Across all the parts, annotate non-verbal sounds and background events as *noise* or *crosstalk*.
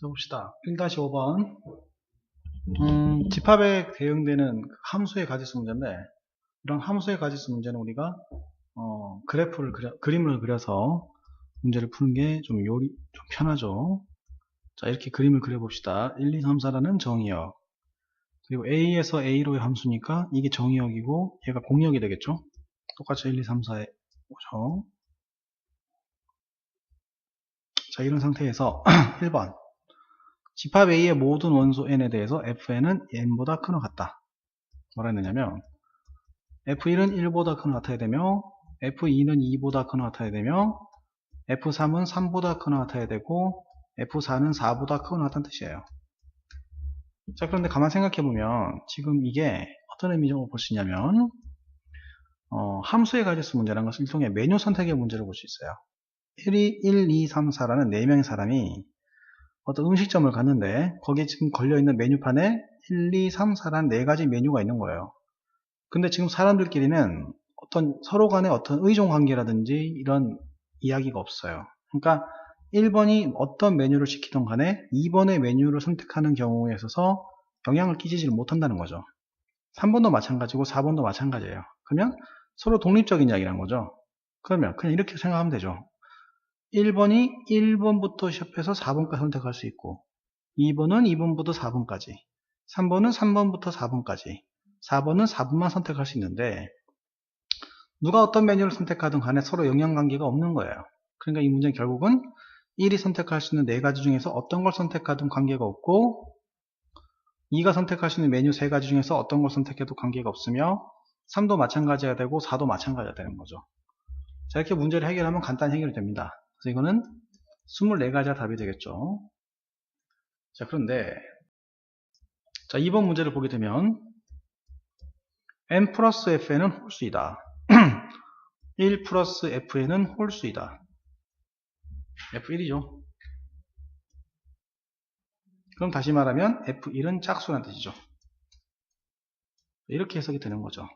써봅시다. 1-5번. 음, 집합에 대응되는 함수의 가지수 문제인데, 이런 함수의 가지수 문제는 우리가, 어, 그래프를 그려, 그림을 그려서 문제를 푸는 게 좀 요리, 좀 편하죠. 자, 이렇게 그림을 그려봅시다. 1, 2, 3, 4라는 정의역. 그리고 A에서 A로의 함수니까 이게 정의역이고, 얘가 공역이 되겠죠? 똑같이 1, 2, 3, 4에 오죠. 자, 이런 상태에서 *clears throat* 1번. 집합 A의 모든 원소 n에 대해서 fn은 n보다 크나 같다. 뭐라 했느냐면 f1은 1보다 크나 같아야 되며 f2는 2보다 크나 같아야 되며 f3은 3보다 크나 같아야 되고 f4는 4보다 크나 같다는 뜻이에요. 자 그런데 가만 생각해보면 지금 이게 어떤 의미적으로 볼 수 있냐면 어, 함수의 가지수 문제라는 것을 일종의 메뉴 선택의 문제로 볼수 있어요. 1이 1, 2, 3, 4라는 4명의 사람이 어떤 음식점을 갔는데 거기에 지금 걸려있는 메뉴판에 1, 2, 3, 4라는 네 가지 메뉴가 있는 거예요. 근데 지금 사람들끼리는 어떤 서로 간의 어떤 의존 관계라든지 이런 이야기가 없어요. 그러니까 1번이 어떤 메뉴를 시키던 간에 2번의 메뉴를 선택하는 경우에 있어서 영향을 끼치지 못한다는 거죠. 3번도 마찬가지고 4번도 마찬가지예요. 그러면 서로 독립적인 이야기라는 거죠. 그러면 그냥 이렇게 생각하면 되죠. 1번이 1번부터 시작해서 4번까지 선택할 수 있고 2번은 2번부터 4번까지 3번은 3번부터 4번까지 4번은 4번만 선택할 수 있는데 누가 어떤 메뉴를 선택하든 간에 서로 영향관계가 없는 거예요. 그러니까 이 문제는 결국은 1이 선택할 수 있는 4가지 중에서 어떤 걸 선택하든 관계가 없고 2가 선택할 수 있는 메뉴 3가지 중에서 어떤 걸 선택해도 관계가 없으며 3도 마찬가지가 되고 4도 마찬가지가 되는 거죠. 자 이렇게 문제를 해결하면 간단히 해결이 됩니다. 그래서 이거는 24가지가 답이 되겠죠. 자, 그런데, 자, 2번 문제를 보게 되면, n 플러스 fn은 홀수이다. *clears throat* 1 플러스 fn은 홀수이다. f1이죠. 그럼 다시 말하면 f1은 짝수란 뜻이죠. 이렇게 해석이 되는 거죠.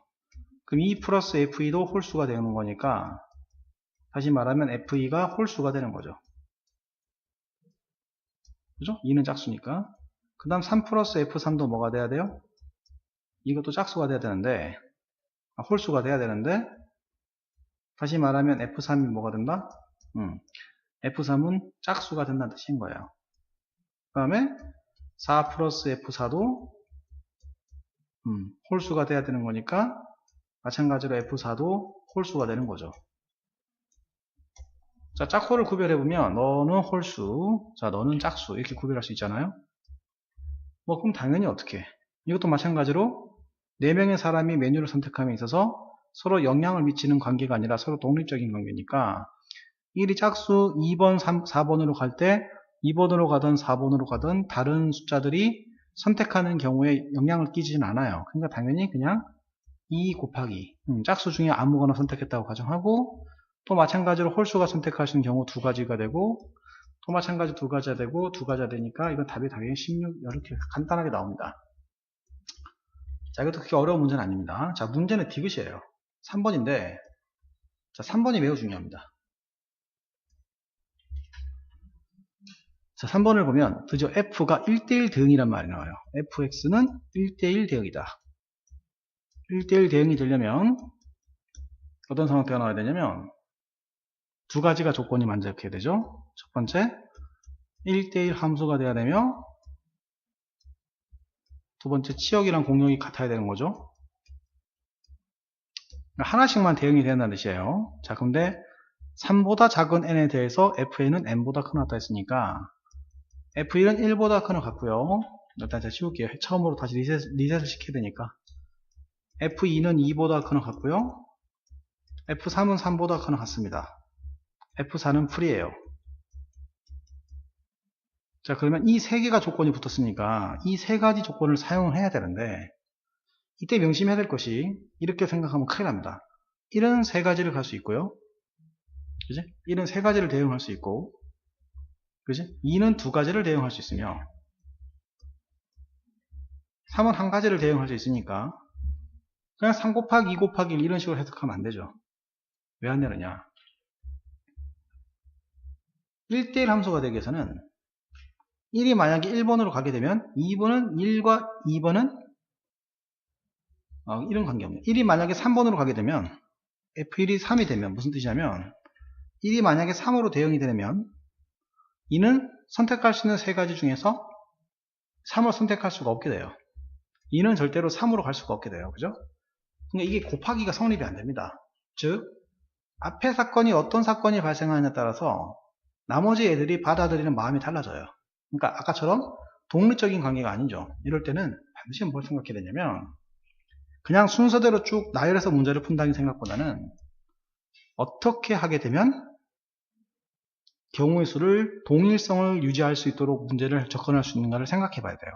그럼 2 플러스 f2도 홀수가 되는 거니까 다시 말하면 f2가 홀수가 되는 거죠. 그죠? 2는 짝수니까. 그 다음 3 플러스 f3도 뭐가 돼야 돼요? 이것도 짝수가 돼야 되는데, 아, 홀수가 돼야 되는데, 다시 말하면 f3이 뭐가 된다? 음, f3은 짝수가 된다는 뜻인 거예요. 그 다음에 4 플러스 f4도 음, 홀수가 돼야 되는 거니까 마찬가지로 f4도 홀수가 되는 거죠. 자, 짝호를 구별해보면 너는 홀수, 자 너는 짝수 이렇게 구별할 수 있잖아요. 뭐 그럼 당연히 어떻게? 이것도 마찬가지로 4명의 사람이 메뉴를 선택함에 있어서 서로 영향을 미치는 관계가 아니라 서로 독립적인 관계니까 1이 짝수 2번, 3, 4번으로 갈 때 2번으로 가든 4번으로 가든 다른 숫자들이 선택하는 경우에 영향을 끼지는 않아요. 그러니까 당연히 그냥 2 곱하기 음, 짝수 중에 아무거나 선택했다고 가정하고 또 마찬가지로 홀수가 선택하시는 경우 두 가지가 되고 또 마찬가지 두 가지가 되고 두 가지가 되니까 이건 답이 당연히 16 이렇게 간단하게 나옵니다. 자 이것도 그렇게 어려운 문제는 아닙니다. 자 문제는 디귿이에요. 3번인데 자 3번이 매우 중요합니다. 자 3번을 보면 드디어 f가 1대1 대응이란 말이 나와요. fx는 1대1 대응이다. 1대1 대응이 되려면 어떤 상황대가 나와야 되냐면 두 가지가 조건이 만족해야 되죠. 첫 번째, 1대1 함수가 돼야 되며 두 번째, 치역이랑 공역이 같아야 되는 거죠. 하나씩만 대응이 된다는 뜻이에요. 자, 근데 3보다 작은 n에 대해서 fn은 n보다 크나 같다 했으니까 f1은 1보다 크나 같고요. 일단 제가 치울게요. 처음으로 다시 리셋, 리셋을 시켜야 되니까 f2는 2보다 크나 같고요. F3은 3보다 크나 같습니다. F4는 풀이에요. 자 그러면 이 세 개가 조건이 붙었으니까 이 세 가지 조건을 사용을 해야 되는데 이때 명심해야 될 것이 이렇게 생각하면 큰일 납니다. 1은 세 가지를 갈 수 있고요. 그지? 1은 세 가지를 대응할 수 있고 그지? 2는 두 가지를 대응할 수 있으며 3은 한 가지를 대응할 수 있으니까 그냥 3 곱하기 2 곱하기 1 이런 식으로 해석하면 안 되죠. 왜 안 되느냐? 1대1 함수가 되기 위해서는 1이 만약에 1번으로 가게 되면 2번은 1과 2번은 어, 이런 관계없네 1이 만약에 3번으로 가게 되면 F1이 3이 되면 무슨 뜻이냐면 1이 만약에 3으로 대응이 되면 2는 선택할 수 있는 세 가지 중에서 3을 선택할 수가 없게 돼요. 2는 절대로 3으로 갈 수가 없게 돼요. 그죠? 그러니까 이게 곱하기가 성립이 안 됩니다. 즉 앞에 사건이 어떤 사건이 발생하느냐에 따라서 나머지 애들이 받아들이는 마음이 달라져요 그러니까 아까처럼 독립적인 관계가 아니죠 이럴 때는 반드시 뭘 생각해야 되냐면 그냥 순서대로 쭉 나열해서 문제를 푼다는 생각보다는 어떻게 하게 되면 경우의 수를 동일성을 유지할 수 있도록 문제를 접근할 수 있는가를 생각해 봐야 돼요.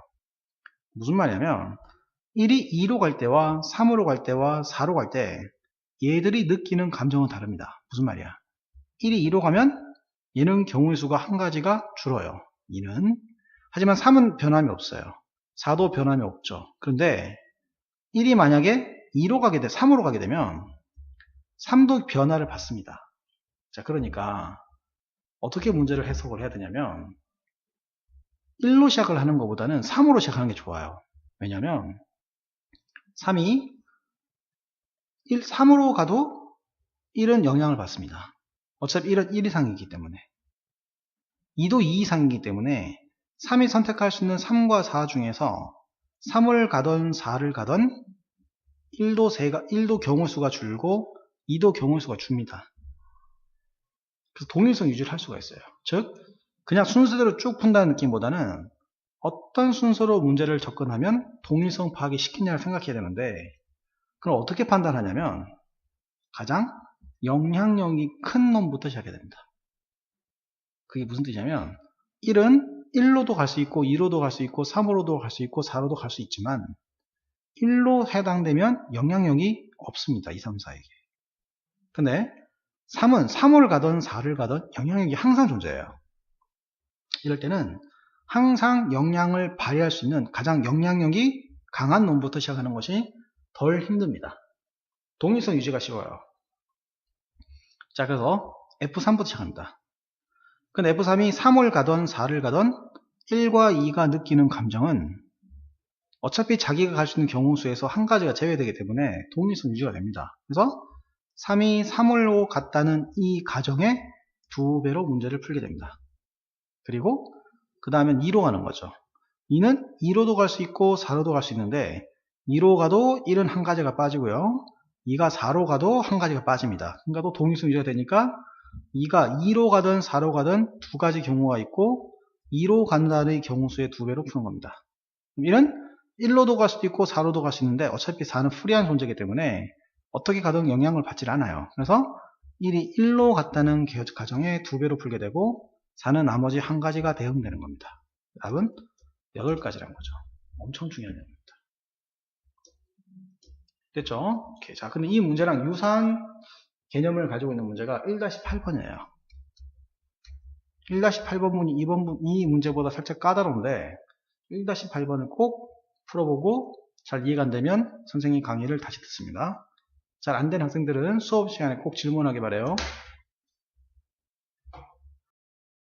무슨 말이냐면 1이 2로 갈 때와 3으로 갈 때와 4로 갈 때 얘들이 느끼는 감정은 다릅니다. 무슨 말이야? 1이 2로 가면 얘는 경우의 수가 한 가지가 줄어요. 2는 하지만 3은 변함이 없어요. 4도 변함이 없죠. 그런데 1이 만약에 2로 가게 돼 3으로 가게 되면 3도 변화를 받습니다. 자 그러니까 어떻게 문제를 해석을 해야 되냐면 1로 시작을 하는 것보다는 3으로 시작하는 게 좋아요. 왜냐하면 3이 1, 3으로 가도 1은 영향을 받습니다. 어차피 1은 1 이상이기 때문에 2도 2 이상이기 때문에 3이 선택할 수 있는 3과 4 중에서 3을 가던 4를 가던 1도, 세가, 1도 경우수가 줄고 2도 경우수가 줍니다. 그래서 동일성 유지를 할 수가 있어요. 즉 그냥 순서대로 쭉 푼다는 느낌보다는 어떤 순서로 문제를 접근하면 동일성 파악이 시키냐를 생각해야 되는데 그럼 어떻게 판단하냐면 가장 영향력이 큰 놈부터 시작해야 됩니다. 그게 무슨 뜻이냐면 1은 1로도 갈 수 있고 2로도 갈 수 있고 3으로도 갈 수 있고 4로도 갈 수 있지만 1로 해당되면 영향력이 없습니다. 2, 3, 4에게. 근데 3은 3을 가던 4를 가던 영향력이 항상 존재해요. 이럴 때는 항상 영향을 발휘할 수 있는 가장 영향력이 강한 놈부터 시작하는 것이 덜 힘듭니다. 동일성 유지가 쉬워요. 자, 그래서 F3부터 시작합니다. 근데 F3이 3을 가던 4를 가던 1과 2가 느끼는 감정은 어차피 자기가 갈 수 있는 경우 수에서 한 가지가 제외되기 때문에 동일성 유지가 됩니다. 그래서 3이 3을로 갔다는 이 가정의 두 배로 문제를 풀게 됩니다. 그리고 그 다음엔 2로 가는 거죠. 2는 2로도 갈 수 있고 4로도 갈 수 있는데 2로 가도 1은 한 가지가 빠지고요. 2가 4로 가도 한 가지가 빠집니다. 그러니까 또 동일성 유지가 되니까 2가 2로 가든 4로 가든 두 가지 경우가 있고 2로 간다는 경우 수의 두 배로 푸는 겁니다. 1은 1로도 갈 수도 있고 4로도 갈 수 있는데 어차피 4는 프리한 존재이기 때문에 어떻게 가든 영향을 받질 않아요. 그래서 1이 1로 갔다는 가정의 두 배로 풀게 되고 4는 나머지 한 가지가 대응되는 겁니다. 답은 8가지란 거죠. 엄청 중요한 얘기입니다. 됐죠? 오케이. 자, 근데 이 문제랑 유사한 개념을 가지고 있는 문제가 1-8번이에요. 1-8번 문이 2번 이 문제보다 살짝 까다로운데 1-8번을 꼭 풀어보고 잘 이해가 안 되면 선생님 강의를 다시 듣습니다. 잘 안 된 학생들은 수업 시간에 꼭 질문하기 바래요.